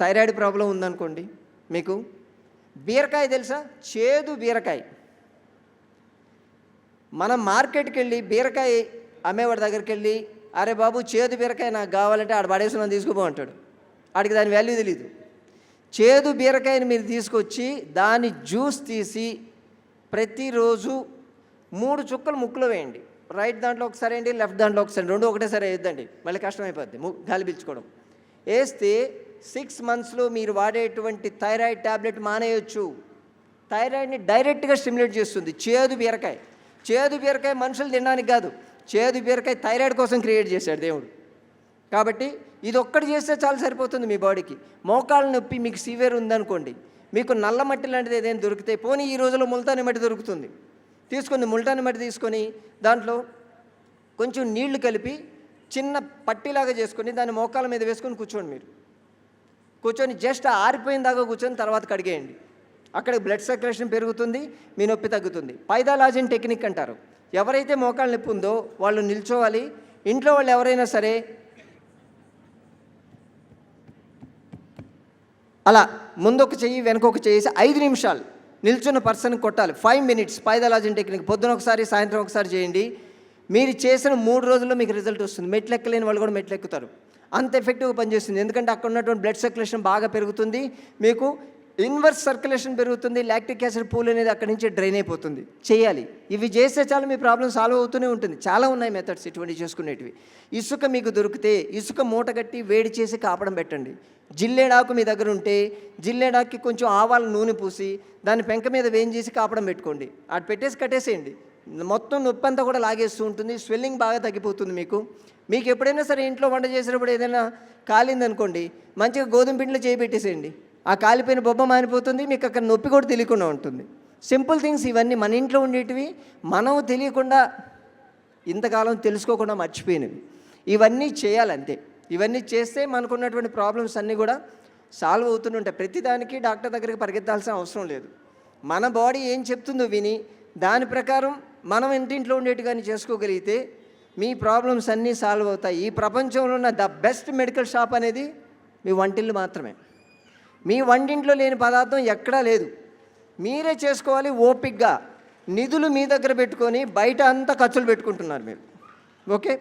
Thyroid problem ఉందనుకోండి మీకు. బీరకాయ తెలుసా? చేదు బీరకాయ. మనం మార్కెట్కి వెళ్ళి బీరకాయ అమ్మేవాడి దగ్గరికి వెళ్ళి అరే బాబు చేదు బీరకాయ నాకు కావాలంటే ఆడ పడేసుకుని తీసుకుపో అంటాడు. ఆడికి దాని వాల్యూ తెలియదు చేదు బీరకాయని మీరు తీసుకొచ్చి దాని జ్యూస్ తీసి ప్రతిరోజు మూడు చుక్కలు ముక్కులో వేయండి. రైట్ దాంట్లో ఒకసారి వేయండి లెఫ్ట్ దాంట్లో ఒకసారి రెండు ఒకటేసారి వేయద్దండి. మళ్ళీ కష్టమైపోద్ది ము గాలి పీల్చుకోవడం. వేస్తే సిక్స్ మంత్స్లో మీరు వాడేటువంటి థైరాయిడ్ ట్యాబ్లెట్ మానేయొచ్చు. థైరాయిడ్ని డైరెక్ట్గా స్టిమ్యులేట్ చేస్తుంది. చేదు బీరకాయ. చేదు బీరకాయ మనుషులు తినడానికి కాదు. చేదు బీరకాయ థైరాయిడ్ కోసం క్రియేట్ చేశాడు దేవుడు. కాబట్టి ఇది ఒక్కటి చేస్తే చాలా సరిపోతుంది మీ బాడీకి. మోకాళ్ళ నొప్పి మీకు సివియర్ ఉందనుకోండి. మీకు నల్ల మట్టి లాంటిది ఏదైనా దొరికితే పోనీ ఈ రోజుల్లో ముల్తాని మట్టి దొరుకుతుంది. తీసుకొని ముల్టాని మట్టి తీసుకొని దాంట్లో కొంచెం నీళ్ళు కలిపి చిన్న పట్టిలాగా చేసుకొని దాన్ని మోకాల మీద వేసుకొని కూర్చోండి మీరు. కూర్చొని జస్ట్ ఆరిపోయిన దాకా కూర్చొని తర్వాత కడిగేయండి. అక్కడ బ్లడ్ సర్క్యులేషన్ పెరుగుతుంది మీ నొప్పి తగ్గుతుంది. పైదాలాజిన్ టెక్నిక్ అంటారు. ఎవరైతే మోకాళ్ళ నొప్పి ఉందో వాళ్ళు నిల్చోవాలి. ఇంట్లో వాళ్ళు ఎవరైనా సరే అలా ముందొక చెయ్యి వెనక ఒక ఐదు నిమిషాలు నిల్చున్న పర్సన్ కొట్టాలి. ఫైవ్ మినిట్స్ పైదలాజిన్ టెక్నిక్. పొద్దున ఒకసారి సాయంత్రం ఒకసారి చేయండి. మీరు చేసిన మూడు రోజుల్లో మీకు రిజల్ట్ వస్తుంది. మెట్లు ఎక్కలేని వాళ్ళు కూడా మెట్లు ఎక్కుతారు అంత ఎఫెక్టివ్గా పనిచేస్తుంది. ఎందుకంటే అక్కడ ఉన్నటువంటి బ్లడ్ సర్క్యులేషన్ బాగా పెరుగుతుంది. మీకు ఇన్వర్స్ సర్క్యులేషన్ పెరుగుతుంది. లాక్టిక్ యాసిడ్ పూల్ అనేది అక్కడి నుంచి డ్రైన్ అయిపోతుంది. చేయాలి. ఇవి చేస్తే చాలు మీ ప్రాబ్లం సాల్వ్ అవుతూనే ఉంటుంది. చాలా ఉన్నాయి మెథడ్స్ ఇటువంటి చేసుకునేటివి. ఇసుక మీకు దొరికితే ఇసుక మూట కట్టి వేడి చేసి కాపడం పెట్టండి. జిల్లేడాకు మీ దగ్గర ఉంటే జిల్లేడాకి కొంచెం ఆవాల నూనె పూసి దాన్ని పెంక మీద వేయించేసి కాపడం పెట్టుకోండి. అటు పెట్టేసి కట్టేసేయండి. మొత్తం నొప్పి అంతా కూడా లాగేస్తూ ఉంటుంది. స్వెల్లింగ్ బాగా తగ్గిపోతుంది మీకు. మీకు ఎప్పుడైనా సరే ఇంట్లో వంట చేసినప్పుడు ఏదైనా కాలిందనుకోండి మంచిగా గోధుమ పిండిలో చేయి పెట్టేసేయండి. ఆ కాలిపోయిన బొబ్బ మారిపోతుంది మీకు అక్కడ నొప్పి కూడా తెలియకుండా ఉంటుంది. సింపుల్ థింగ్స్ ఇవన్నీ మన ఇంట్లో ఉండేటివి మనం తెలియకుండా ఇంతకాలం తెలుసుకోకుండా మర్చిపోయినవి. ఇవన్నీ చేయాలంతే. ఇవన్నీ చేస్తే మనకున్నటువంటి ప్రాబ్లమ్స్ అన్నీ కూడా సాల్వ్ అవుతూనే ఉంటాయి. ప్రతిదానికి డాక్టర్ దగ్గరికి పరిగెత్తాల్సిన అవసరం లేదు. మన బాడీ ఏం చెప్తుందో విని దాని ప్రకారం మనం ఇంటింట్లో ఉండేటి కానీ చేసుకోగలిగితే మీ ప్రాబ్లమ్స్ అన్నీ సాల్వ్ అవుతాయి. ఈ ప్రపంచంలో ఉన్న ద బెస్ట్ మెడికల్ షాప్ అనేది మీ వంటిల్లు మాత్రమే. మీ వంటింట్లో లేని పదార్థం ఎక్కడా లేదు. మీరే చేసుకోవాలి ఓపిక్గా నిధులు మీ దగ్గర పెట్టుకొని బయట అంతా ఖర్చులు పెట్టుకుంటున్నారు మీరు. ఓకే?